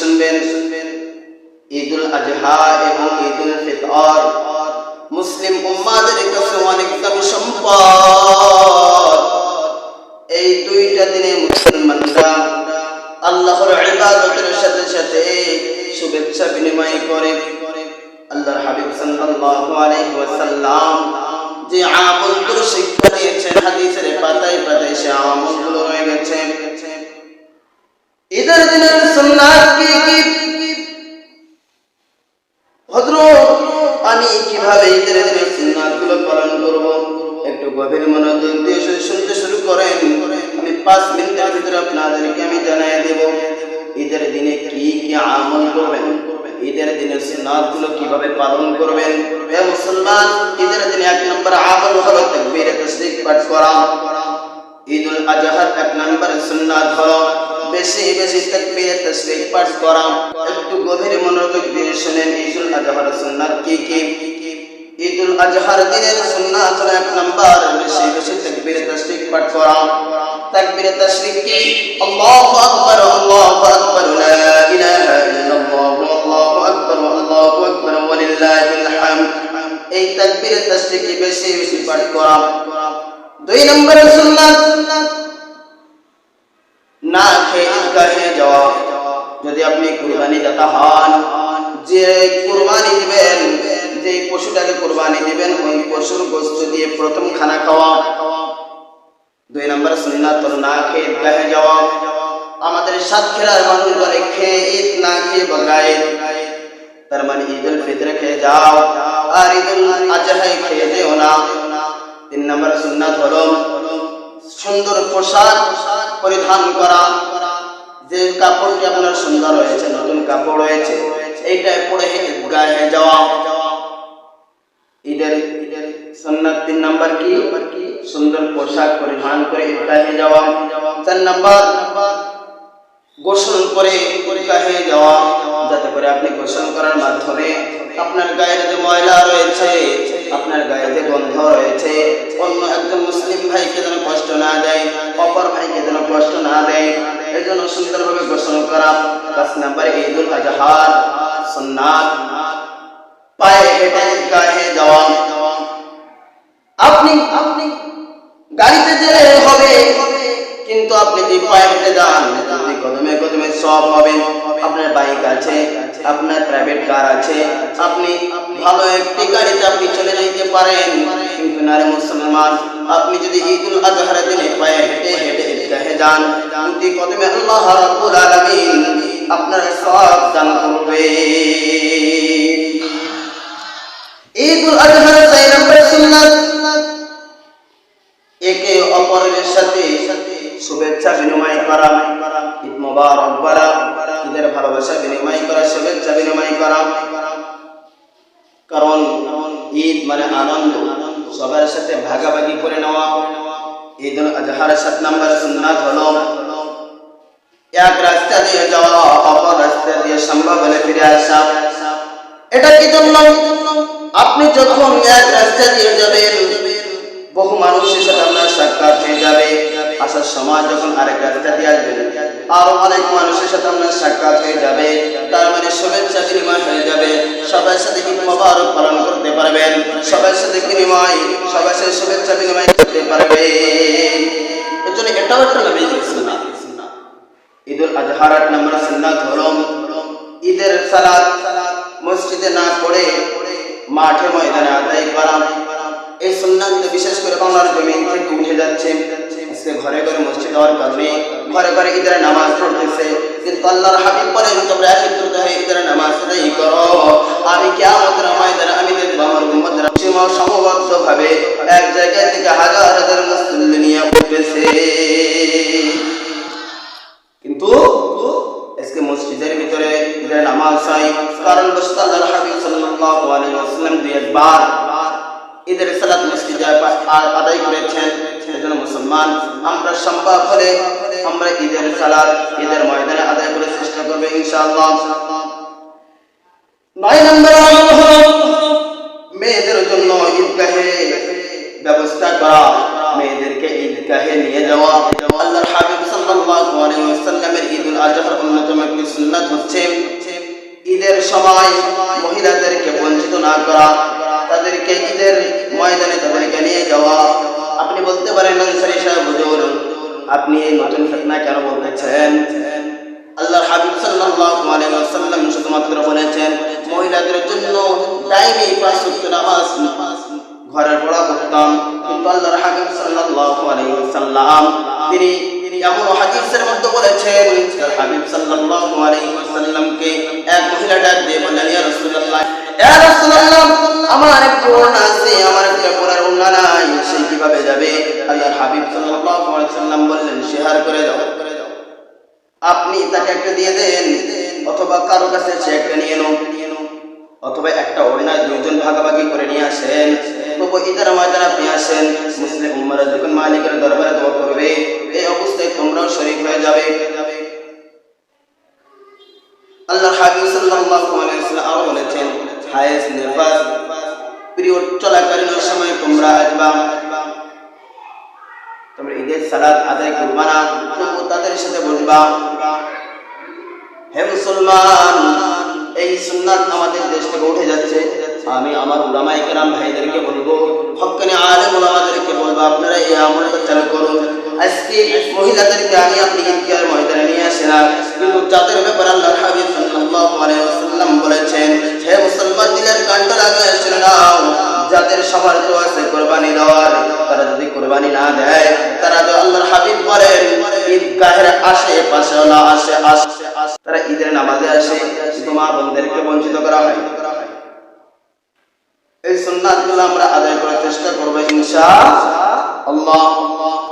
শুনবেন ঈদুল আজহা এবং ঈদুল ফিতর মুসলিম উম্মাদের কাছে অনেক দামি সম্পদ। এই দুইটা দিনে মুসলমানরা আল্লাহর ইবাদতের সাথে সাথে শুভেচ্ছা বিনিময় করে। আল্লাহর হাবিব সাল্লাল্লাহু আলাইহি ওয়াসাল্লাম যে আমলগুলো শিক্ষা গভীর মনোযোগ দিয়ে শুনতে শুরু করেন? আমি পাঁচ মিনিটের ভিতরে আপনাদেরকে আমি জানাই দেব, ঈদের দিনে কি কি আমল করবেন? ঈদের দিনে সুন্নাতগুলো কীভাবে পালন করবেন? মুসলমান, ঈদের দিনে এক নম্বর আমল হলো তাকবীরে পাঠ করা। আজহার এক নম্বর সুন্নাত হলো বেশি বেশি পাঠ করা। একটু গভীর মনোযোগ দিয়ে শুনেন, ঈদুল আজহার সুন্নাত কি কি? ঈদুল আজহার দিনের সুন্নাত হলো এক নম্বর। বেশি বেশি তাকবীরে তাসবিহ পাঠ করা। তাকবীরে তাসবিহ কি? আল্লাহু আকবার আল্লাহু আকবার, লা ইলাহা ইল্লাল্লাহ, আল্লাহু আকবার, আল্লাহু বেশি বেশি পাঠ করা? দুই নম্বরের সুন্নাত। না খেয়ে ঈদগাহে যাওয়া। যদি আপনি কুরবানি দাতা হন, যে কুরবানি দিবেন যে পশুটাকে কুরবানি দিবেন, ওই পশুর গোস্ত দিয়ে প্রথম খানা খাওয়া। দুই নম্বর সুন্নাত না খেয়ে ঈদগাহে যাওয়া। আমাদের সাতক্ষীরার মানুষ বলে খেয়ে ঈদ না খেয়ে বগায়। তার মানে ঈদুল ফিতরে খেয়ে যাও, আর ঈদুল আজহায় খেয়ে যেও না। তিন নম্বর সুন্নাত হলো সুন্দর পোশাক পরিধান করা। যে কাপড়টি আপনার সুন্দর হয়েছে, নতুন কাপড় হয়েছে এইটা পরে গায়ে যাওয়া। আপনার গায়ের ময়লা রয়েছে আপনার গায়ে গন্ধ রয়েছে অন্য একজন মুসলিম ভাইকে যেন কষ্ট না দেয় অপর ভাইকে যেন কষ্ট না দেয় এই জন্য সুন্দরভাবে গোসল করা। পাঁচ নাম্বার ঈদুল আজহার, সুন্নাত। পায়ে হেঁটে গায়ে যাওয়া। আপনি আপনি গাড়িতে যেতে হবে, কিন্তু আপনি যদি পায়ে হেঁটে যান কদমে কদমে সব হবে, আপনার বাইক আছে, আপনার প্রাইভেট কার আছে, আপনি ভালো একটি গাড়িতে আপনি চলে যাইতে পারেন। কিন্তু নারে মুসলমান, আপনি যদি ঈদুল আজহার দিনে পায়ে হেঁটে হেঁটে ঈদগাহে যান প্রতি কদমে আল্লাহ রাব্বুল আলামিন আপনার সব দান করবে। ঈদুল আজহার চাই নম্বর সুন্নাত। একে অপরের সাথে শুভেচ্ছা বিনিময় করা। ঈদ মোবারক বলা। ঈদের ভালোবাসা বিনিময় করা, শুভেচ্ছা বিনিময় করা। কারণ ঈদ মানে আনন্দ। সবার সাথে ভাগাভাগি করে নেওয়া। ঈদুল আজহার সাত নম্বর সুন্নাত হলো, এক রাস্তা দিয়ে যাওয়া, অপর রাস্তা দিয়ে সম্ভব হলে ফিরে আসা। এটা কি জন্য? আপনি যখন এক রাস্তা দিয়ে যাবেন, বহু মানুষের সাথে আপনার সাক্ষাৎ হয়ে যাবে। আসার সময় যখন আরেক রাস্তা দিয়ে আসবেন, আরও অনেক মানুষের সাথে আপনার সাক্ষাৎ হয়ে যাবে। তার মানে শুভেচ্ছা বিনিময় হয়ে যাবে। সবার সাথে ঈদ মোবারক পালন করতে পারবেন। সবার সাথে বিনিময়, সবার সাথে শুভেচ্ছা বিনিময় করতে পারবে এর জন্য এটাও একটা সুন্নাত। ঈদুল আজহার আট নম্বর সুন্নাত হলো ঈদের সালাত মসজিদে না পড়ে মাঠে ময়দানে আদায় করা। এই সুন্নাত বিশেষ করে বাংলার জমিন থেকে উঠে যাচ্ছে। আজকে ঘরে ঘরে মসজিদ হওয়ার কারণে ঘরে ঘরে ঈদের নামাজ পড়তেছে। কিন্তু আল্লাহর হাবিব বলেন, তোমরা একত্রিত হয়ে ঈদের নামাজ আদায় করো। আমি কিয়ামতের ময়দানে আমি দেখব আমার উম্মতের সীমা সমবদ্ধ ভাবে এক জায়গা থেকে হাজার হাজার মুসলিম নিয়ে উঠতেছে কিন্তু আজকে মসজিদের ভিতরে ঈদের নামাজ হয় কারণ বস্তু আল্লাহর হাবিব সাল্লাল্লাহু আলাইহি ওয়াসাল্লাম দুই ঈদের সালাত মসজিদে আদায় করেছেন। সেজন্য মুসলমান, আমরা সম্ভব হলে আমরা ঈদের সালাত ঈদের ময়দানে আদায় করে চেষ্টা করবে ইনশাআল্লাহ। নয় নম্বর হলো মেয়েদের জন্য ঈদগাহে ব্যবস্থা করা। মেয়েদেরকে ঈদগাহে নিয়ে যাওয়া। আল্লাহর হাবিব সাল্লাল্লাহু আলাইহি ওয়াসাল্লামের সময় মহিলাদেরকে বঞ্চিত না করা, তাদেরকে ঈদের ময়দানে তাদেরকে নিয়ে যাওয়া। আপনি বলতে পারেন আনসারী সাহেব, হুজুর, আপনি এই নতুন ফিতনা কেন বলতেছেন? আল্লাহর হাবিব সাল্লাল্লাহু আলাইহি ওয়াসাল্লাম শুধুমাত্র বলেছেন, মহিলাদের জন্য ডাইনি পাঁচ ওয়াক্ত নামাজ ঘরের পড়া করতাম। কিন্তু আল্লাহর হাবিব সাল্লাল্লাহু আলাইহি ওয়াসাল্লাম তিনি আপনি তাকে একটা দিয়ে দেন, অথবা কারও কাছে সে একটা নিয়ে নাও। অথবা একটা ওড়নায় দুইজন ভাগাভাগি করে নিয়ে আসেন তবু ঈদের ময়দান আপনি আসেন। মুসলিম উম্মারা যখন মালিকের দরবারে দোয়া করবে, এই অবস্থায় তোমরাও শরীক হয়ে যাবে। আল্লাহ হাবিব সাল্লাল্লাহু আলাইহি ওয়াসাল্লাম আরও বলেছেন, হায়েস নির্বাস পিরিয়ড চলাকালীন সময় তোমরা আসবা। তোমরা ঈদের সালাত আদায় করবা না তবু তাদের সাথে বলবা হে মুসলমান! এই আমলটা চালু করুন আজকে মহিলাদেরকে আমি আপনি ঈদগাহের ময়দানে নিয়ে আসি না কিন্তু যাদের ব্যাপারে আল্লাহর হাবিব সাল্লাল্লাহু আলাইহি ওয়াসাল্লাম বলেছেন, হে মুসলমান, দিলের কানটা লাগায় শুনে নাও যাদের সামর্থ্য আছে, কোরবানি দেওয়ার, তারা যদি কোরবানি না দেয়, তারা তো আল্লাহর হাবিব বলেন, ঈদগাহের আশেপাশে না আসে আসে তারা ঈদের নামাজে আসে, কিন্তু মা বোনদেরকে বঞ্চিত করা হয়। এই সুন্নাতগুলো আমরা আদায় করার চেষ্টা করব ইনশা আল্লাহ।